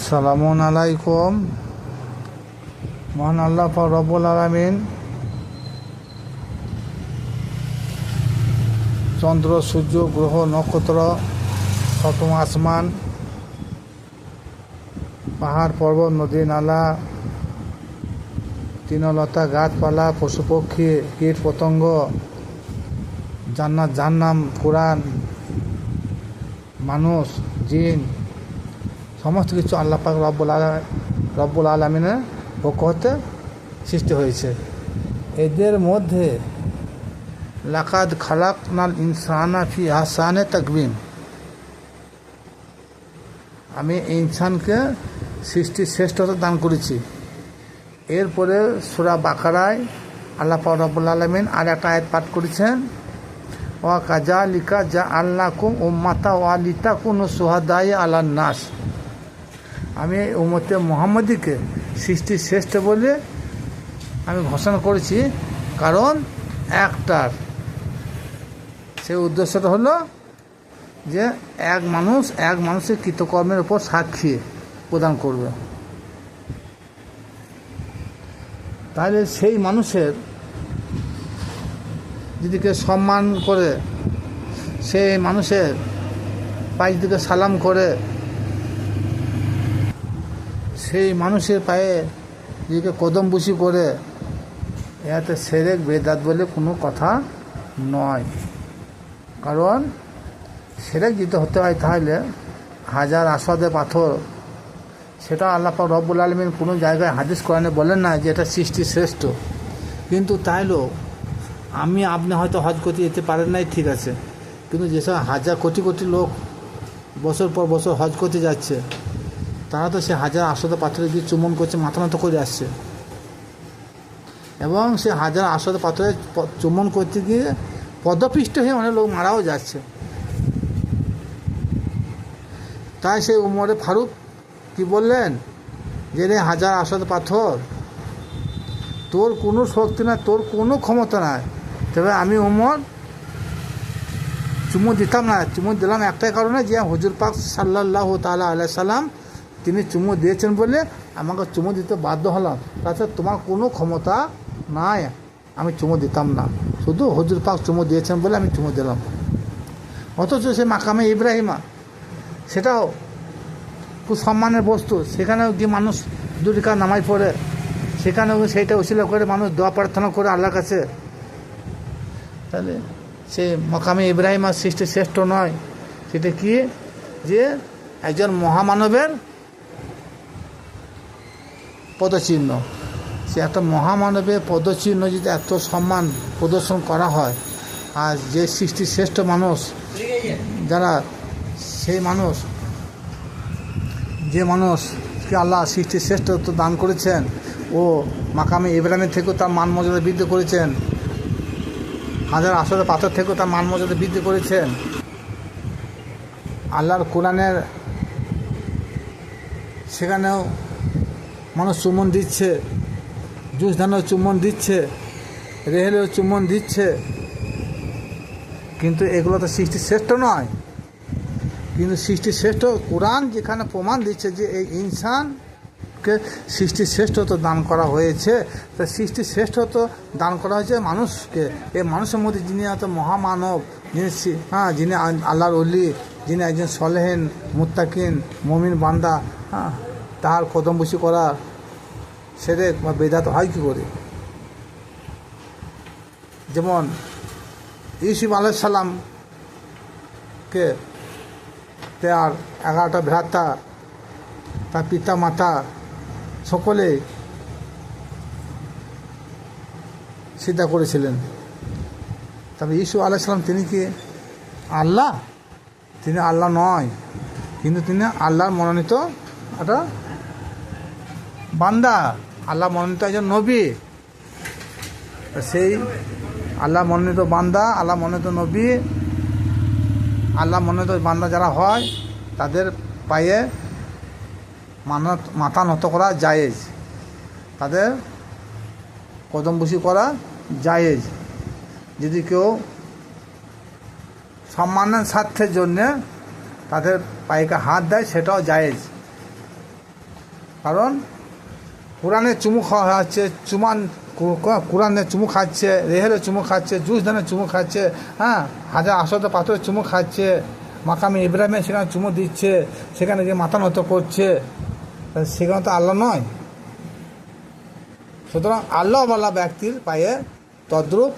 সালামুন আলাইকুম। মহান আল্লাহ পাক রব্বুল আলামিন চন্দ্র, সূর্য, গ্রহ, নক্ষত্র সপ্তম আসমান, পাহাড়, পর্বত, নদী, নালা, তৃণলতা, গাছপালা, পশু পক্ষী, কীট পতঙ্গ, জান্নাত, জাহান্নাম, কোরআন, মানুষ, জিন সমস্ত কিছু আল্লাহ পাক রব্বুল আলা, রব্বুল আলমিনের পক্ষ হতে সৃষ্টি হয়েছে। এদের মধ্যে লাকাদ খালাক নাল ইনসানা ফি আসানে তকবিম। আমি ইনসানকে সৃষ্টির শ্রেষ্ঠতা দান করেছি। এরপরে সুরা বাকারায় আল্লাহ রব্বুল আলমিন আর একটা আয়াত পাঠ করেছেন, ওয়া কাজা লিকা যা আল্লাহ কুম ও মাতা ওয়া লিতা কুন সোহাদাই আল্লাহ নাস। আমি উমতে মোহাম্মদীকে সৃষ্টির শ্রেষ্ঠ বলে আমি ঘোষণা করেছি। কারণ একটার সেই উদ্দেশ্যটা হলো যে এক মানুষ এক মানুষের কৃতকর্মের উপর সাক্ষী প্রদান করবে। তাহলে সেই মানুষের যদি কেউ সম্মান করে, সেই মানুষের পায়ে দিকে সালাম করে সেই মানুষের পায়ে যদি কদম বুসি করে এতে সেরেক বেদাত বলে কোনো কথা নয়। কারণ সেরেক যদি হতে হয় তাহলে হাজার আসাদে পাথর, সেটা আল্লাহ পাক রব্বুল আলমিন কোনো জায়গায় হাদিস কোরআনে বলেন না যে এটা সৃষ্টি শ্রেষ্ঠ। কিন্তু তাইলেও আমি আপনি হয়তো হজ করতে যেতে পারেন নাই, ঠিক আছে। কিন্তু যেসব হাজার কোটি কোটি লোক বছর পর বছর হজ করতে যাচ্ছে তারা তো সে হাজার আশত পাথরে গিয়ে চুমন করছে, মাথা নত করে আসছে। এবং সে হাজার আশত পাথরে চুমন করতে গিয়ে পদপিষ্ট হয়ে অনেক লোক মারাও যাচ্ছে। তাই সেই উমরে ফারুক কি বললেন? যে রে হাজার আশত পাথর, তোর কোনো শক্তি না তোর কোনো ক্ষমতা নাই। তবে আমি উমর চুমু দিতাম না চুমু দিলাম একটাই কারণে যে হুজুর পাক সাল্লাহ তালা আলাই সাল্লাম তিনি চুমু দিয়েছেন বলে আমাকে চুমু দিতে বাধ্য হলাম। তাছাড়া তোমার কোনো ক্ষমতা নাই। আমি চুমু দিতাম না। শুধু হুজুর পাক চুমু দিয়েছেন বলে আমি চুমু দিলাম। অথচ সে মাকামে ইব্রাহিমা, সেটাও খুব সম্মানের বস্তু। সেখানেও গিয়ে মানুষ দুটিকা নামাজ পড়ে। সেখানেও সেইটা উশিলা করে মানুষ দোয়া প্রার্থনা করে আল্লাহর কাছে। তাহলে সে মকামে ইব্রাহিম আর সৃষ্টি শ্রেষ্ঠ নয়। সেটা কি? যে একজন মহামানবের পদচিহ্ন। সে একটা মহামানবের পদচিহ্ন যদি এত সম্মান প্রদর্শন করা হয়, আর যে সৃষ্টি শ্রেষ্ঠ মানুষ, যারা সেই মানুষ, যে মানুষকে আল্লাহ সৃষ্টি শ্রেষ্ঠত্ব দান করেছেন, ও মাকামে ইব্রাহিমের থেকেও তার মান মর্যাদা বৃদ্ধি করেছেন, হাজার আসলে পাথর থেকেও তার মান মর্যাদা বৃদ্ধি করেছেন, আল্লাহর কোরআনের সেখানেও মানুষ চুমন দিচ্ছে, জুস ধানেও চুমন দিচ্ছে রেহেলেও চুমন দিচ্ছে। কিন্তু এগুলো তো সৃষ্টি শ্রেষ্ঠ নয়। কিন্তু সৃষ্টি শ্রেষ্ঠ, কোরআন যেখানে প্রমাণ দিচ্ছে যে এই ইনসানকে সৃষ্টি শ্রেষ্ঠত্ব দান করা হয়েছে, তা সৃষ্টি শ্রেষ্ঠত্ব দান করা হয়েছে মানুষকে। এই মানুষের মধ্যে যিনি এত মহামানব, যিনি হ্যাঁ যিনি আল্লাহর অলি, যিনি একজন সলেহেন, মুত্তাকিন, মমিন বান্দা হ্যাঁ তার কদমবসি করা সেরে বা বেদাত হয় কী করে? যেমন ইউসুফ আলাইসাল্লামকে তার এগারোটা ভ্রাতা, তার পিতা মাতা সকলে সিদ্ধা করেছিলেন। তবে ইসু আলাইসালাম তিনি কি? আল্লাহ? তিনি আল্লাহ নয়, কিন্তু তিনি আল্লাহর মনোনীত একটা বান্দা, আল্লাহ মনোনীত একজন নবী। সেই আল্লাহ মনোনীত বান্দা, আল্লাহ মনোনীত নবী, আল্লাহ মনোনীত বান্দা যারা হয়, তাদের পায়ে মানত, মাথা নত করা জায়েজ। তাদের কদমবসি করা জায়েজ। যদি কেউ সম্মানের স্বার্থের জন্যে তাদের পায়েকে হাত দেয়, সেটাও জায়েজ। কারণ কোরআনে চুমু খাওয়া হচ্ছে, চুমান কোরআনে চুমু খাচ্ছে, রেহেলে চুমু খাচ্ছে, জুস ধানের চুমু খাচ্ছে হ্যাঁ হাজার আসতে পাথরের চুমু খাচ্ছে, মাকামি ইব্রাহিমে সেখানে চুমু দিচ্ছে, সেখানে গিয়ে মাথা নত করছে সেখানে তো আল্লাহ নয়। সুতরাং আল্লাহওয়ালা ব্যক্তির পায়ে তদ্রুপ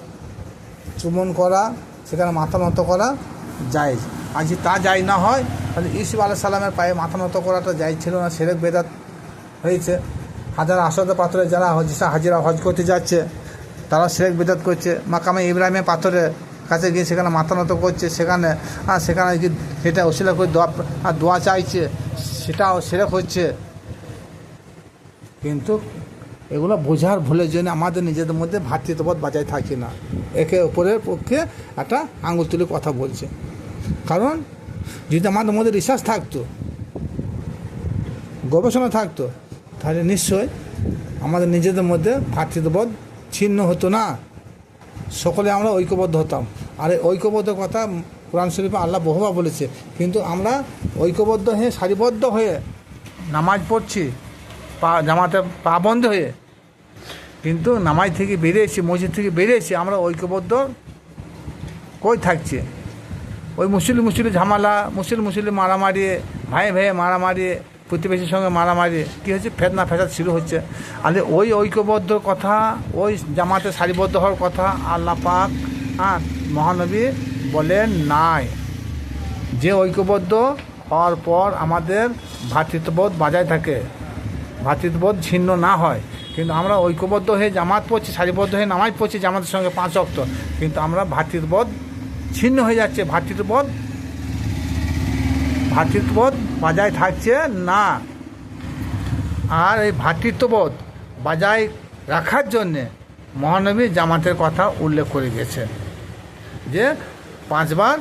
চুমন করা, সেখানে মাথা নত করা যায় আর যদি তা যাই না হয়, তাহলে ইসুফ আলাহ সাল্লামের পায়ে মাথা নত করাটা যাই ছিল না, সেরেক বেদাত হয়েছে। হাজার আসাদ পাথরে যারা হজ হাজিরা হজ করতে যাচ্ছে, তারা সেরেক বেদাত করছে। মাকামে ইব্রাহিমের পাথরের কাছে গিয়ে সেখানে মাথা নত করছে, সেখানে আর সেখানে সেটা অশিলা করে দোয়া আর দোয়া চাইছে, সেটাও সেরেক হচ্ছে। কিন্তু এগুলো বোঝার ভুলের জন্য আমাদের নিজেদের মধ্যে ভাতৃত্ববোধ বাজায় থাকে না। একে অপরের পক্ষে একটা আঙুল তুলে কথা বলছে। কারণ যদি আমাদের মধ্যে রিসার্চ থাকতো, গবেষণা থাকতো তাহলে নিশ্চয় আমাদের নিজেদের মধ্যে ভাতৃত্ববোধ ছিন্ন হতো না। সকলে আমরা ঐক্যবদ্ধ হতাম। আর এই ঐক্যবদ্ধ কথা কোরআন শরীফে আল্লাহ বহুবার বলেছে। কিন্তু আমরা ঐক্যবদ্ধ হয়ে, সারিবদ্ধ হয়ে নামাজ পড়ছি, পা, জামাতে পা বন্ধ হয়ে। কিন্তু নামাজ থেকে বেরিয়েছি মসজিদ থেকে বেরিয়েছি আমরা ঐক্যবদ্ধ কই থাকছে? ওই মুসলিম মুসলিম ঝামেলা, মুসলিম মুসলিম মারামারি, ভাই ভাই মারামারি প্রতিবেশীর সঙ্গে মারামারি, কী হচ্ছে ফেদনা ফেসাদ শুরু হচ্ছে। আর ওই ঐক্যবদ্ধ কথা, ওই জামাতে সারিবদ্ধ হওয়ার কথা আল্লাহ পাক হ্যাঁ মহানবী বলেন নাই। যে ঐক্যবদ্ধ হওয়ার পর আমাদের ভ্রাতৃত্ববোধ বজায় থাকে। ভ্রাতৃত্ববোধ ছিন্ন না হয়। কিন্তু আমরা ঐক্যবদ্ধ হয়ে জামাত পড়ছি, সারিবদ্ধ হয়ে নামাজ পড়ছি জামাতের সঙ্গে পাঁচ অক্ত কিন্তু আমরা ভ্রাতৃত্ববোধ ছিন্ন হয়ে যাচ্ছে। ভ্রাতৃত্ববোধ ভ্রাতৃত্ববোধ বজায় থাকছে? না। আর এই ভ্রাতৃত্ববোধ বাজায় রাখার জন্যে মহানবী জামাতের কথা উল্লেখ করে গেছে যে পাঁচবার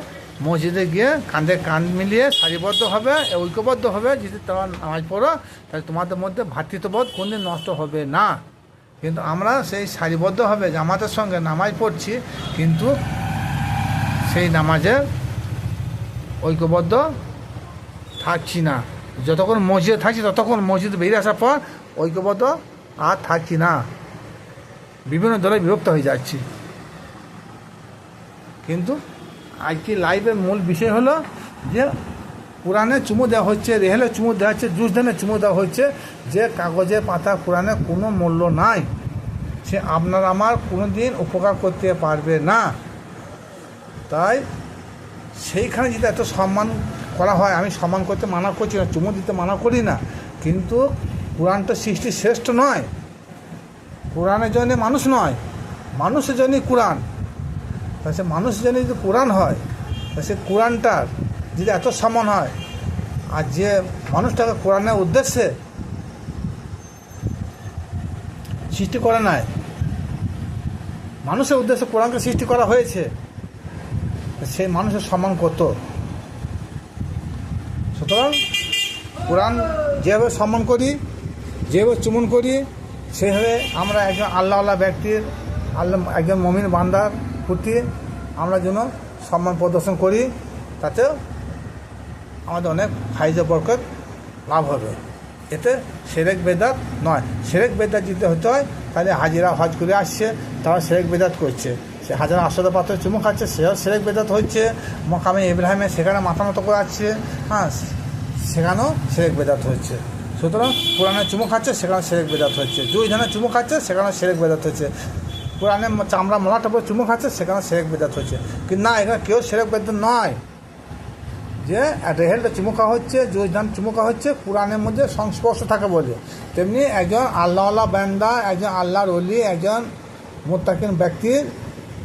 মসজিদে গিয়ে কাঁধে কাঁধ মিলিয়ে সারিবদ্ধ হবে, ঐক্যবদ্ধ হবে, যদি তোমরা নামাজ পড়ো, তাহলে তোমাদের মধ্যে ভ্রাতৃত্ববোধ কোনদিন নষ্ট হবে না। কিন্তু আমরা সেই সারিবদ্ধ হবে, জামাতের সঙ্গে নামাজ পড়ছি, কিন্তু সেই নামাজে ঐক্যবদ্ধ থাকছি না যতক্ষণ মসজিদে থাকছি, ততক্ষণ মসজিদ বেরিয়ে আসার পর ঐক্যবদ্ধ আর থাকছি না বিভিন্ন দলে বিভক্ত হয়ে যাচ্ছি। কিন্তু আজকে লাইভের মূল বিষয় হলো যে কোরআনে চুমু দেওয়া হচ্ছে রেহেলে চুমু দেওয়া হচ্ছে জুস ধানে চুমু দেওয়া হচ্ছে, যে কাগজে পাতা কোরআনে কোনো মূল্য নাই। সে আপনার আমার কোনো দিন উপকার করতে পারবে না। তাই সেইখানে যদি এত সম্মান করা হয়, আমি সম্মান করতে মানা করছি না, চুমু দিতে মানা করি না। কিন্তু কোরআনটা সৃষ্টি শ্রেষ্ঠ নয়। কোরআনের জন্য মানুষ নয়। মানুষের জন্যই কোরআন। তা সে মানুষের জন্য যদি কোরআন হয়, তা সে কোরআনটার যদি এত সম্মান হয়, আর যে মানুষটাকে কোরআনের উদ্দেশ্যে সৃষ্টি করে নাই, মানুষের উদ্দেশ্যে কোরআনকে সৃষ্টি করা হয়েছে সেই মানুষের সম্মান কত সুতরাং কোরআন যেভাবে সম্মান করি, যেভাবে চুমন করি, সেভাবে আমরা একজন আল্লাহ আল্লাহ ব্যক্তির, আল্লাহ একজন মমিন বান্দার প্রতি আমরা যেন সম্মান প্রদর্শন করি, তাতেও আমাদের অনেক ফাইজে বরকত লাভ হবে। এতে সেরেক বেদাত নয়। সেরেক বেদাত যদি হতে হয়, তাহলে হাজিরা হজ করে আসছে, তারা সেরেক বেদাত করছে। সে হাজার আশদ পাত্রে চুমু খাচ্ছে, সেও সেরেক বেদাত হচ্ছে। মকামে ইব্রাহিমে সেখানে মাথা মতো করে আসছে। হ্যাঁ সেখানেও সেরেক বেদাত হচ্ছে। সুতরাং পুরাণে চুমু খাচ্ছে সেখানে সেরেক বেদাত হচ্ছে। দুই ধানে চুমু খাচ্ছে সেখানে সেরেক বেদাত হচ্ছে। পুরাণে চামড়া মোলাটা পরে চুমু খাচ্ছে সেখানে সেরেক বেদাত হচ্ছে। কিন্তু না, এখানে কেউ সেরেক বেদাত নয়। যে রেহেলটা চুমুকা হচ্ছে জুজ ধান চুমুকা হচ্ছে, কোরআনের মধ্যে সংস্পর্শ থাকে বলে। তেমনি একজন আল্লাহ আল্লাহ ব্যান্দা একজন আল্লাহর অলি একজন মোত্তাকিন ব্যক্তির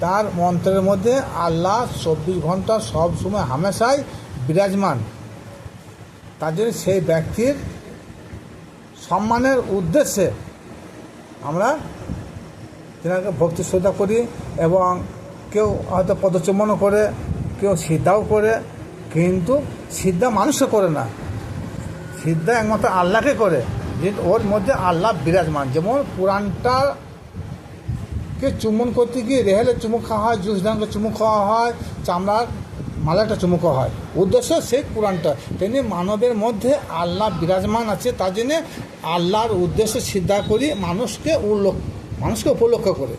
তার মন্ত্রের মধ্যে আল্লাহ চব্বিশ ঘণ্টা সব সময় হামেশাই বিরাজমান। তার জন্য সেই ব্যক্তির সম্মানের উদ্দেশ্যে আমরা তেনাকে ভক্তি শ্রদ্ধা করি এবং কেউ হয়তো পদচুম্বনও করে, কেউ সিদ্ধাও করে, কিন্তু সিদ্ধা মানুষও করে না। সিদ্ধা একমাত্র আল্লাহকে করে, যে ওর মধ্যে আল্লাহ বিরাজমান। যেমন কোরআনটা কে চুম্বন করতে গিয়ে রেহেলে চুমুক খাওয়া হয়, জুস ডাঙ্গের চুমুক খাওয়া হয়, চামড়ার মালাটা চুমুকো হয়। উদ্দেশ্য সেই কোরআনটা। তেমনি মানবের মধ্যে আল্লাহ বিরাজমান আছে, তার জন্যে আল্লাহর উদ্দেশ্য সিদ্ধা করি মানুষকে উল্লেখ মানুষকে উপলক্ষ করে।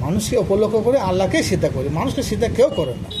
মানুষকে উপলক্ষ করে আল্লাহকে সিদ্ধা করি। মানুষকে সিদ্ধা কেউ করে না।